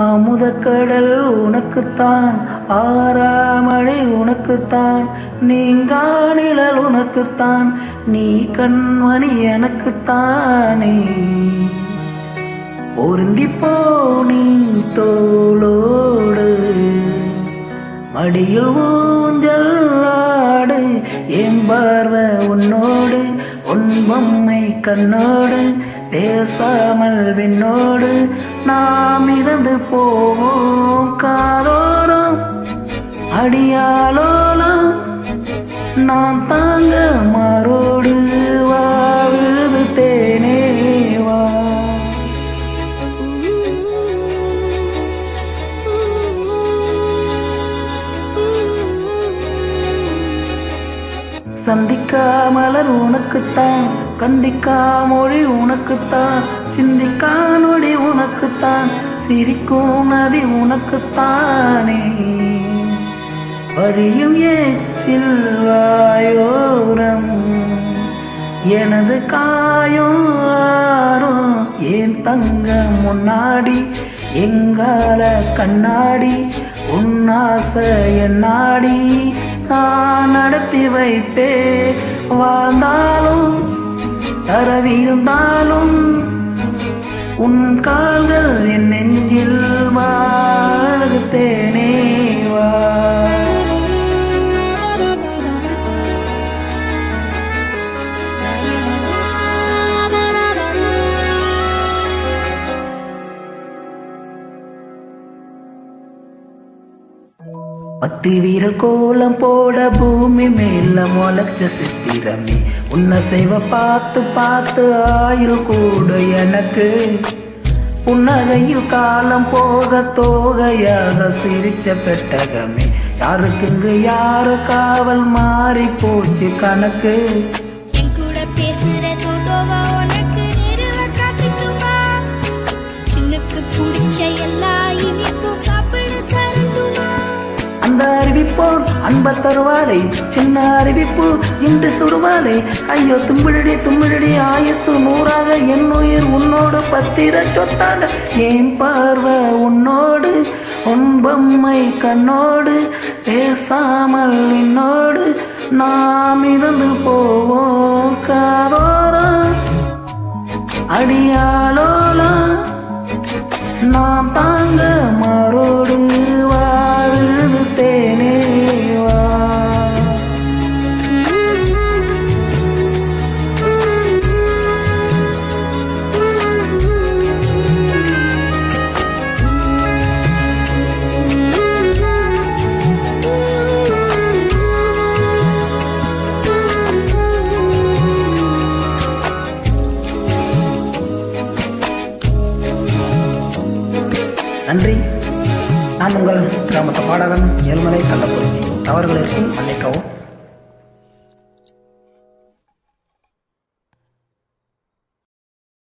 அமுதக்கடல் உனக்குத்தான் ஆறாமழை உனக்குத்தான் நீங்கா நிழல் உனக்குத்தான் நீ கண்மணி எனக்குத்தானே. பொருந்திப்போ நீ தோளோடு மடியில் ஊஞ்சல் ஆடு என் பார்வை உன்னோடு உன் பொம்மை கண்ணோடு பேசாமல் விண்ணோடு நாம் இறந்து போவோம். காரோரம் அடியார் சந்திக்கா மலர் உனக்குத்தான் கண்டிக்கா மொழி உனக்குத்தான் சிந்திக்கா நொடி உனக்குத்தான் சிரிக்கும் நதி உனக்குத்தானே. வழியும் ஏச்சில் வாயோரம் எனது காயம் ஆறும் ஏன் தங்க முன்னாடி எங்கால கண்ணாடி உன்னாசை என்னாடி நான் நடத்தி வைப்பே. வாழ்ந்தாலும் தரவிருந்தாலும் உன் கால்கள் என் நெஞ்சில் வாழ்த்தேனே பத்து வீரல் கோலம் போட பூமி மேல முளைச்ச சித்திரமே. உன்னை செய்வ பார்த்து பார்த்து ஆயுள் கூட எனக்கு. புன்னகையில் காலம் போக தோகையாக சிரிச்ச பெட்டகமே. யாருக்கு இங்கு யாரு காவல் மாறி போச்சு கணக்கு? பிடிச்ச கூட அறிவிப்போர் அன்ப தருவாளை சின்ன அறிவிப்பு இன்று சுடுவாளை ஐயோ தும்பிழடி தும்பிழடி ஆயுசு நூறாக என் உயிர் உன்னோடு பத்திர சொத்தாக. ஏன் பார்வை உன்னோடு உன் கண்ணோடு பேசாமல் என்னோடு நாம் இருந்து போவோம் காரோரா அடியாலோ நன்றி. நான் உங்கள் கிராமத்து பாடகன் ஏழ்மலை கள்ளக்குறிச்சி. தவறுகள் இருக்கும் மன்னிக்கவும்.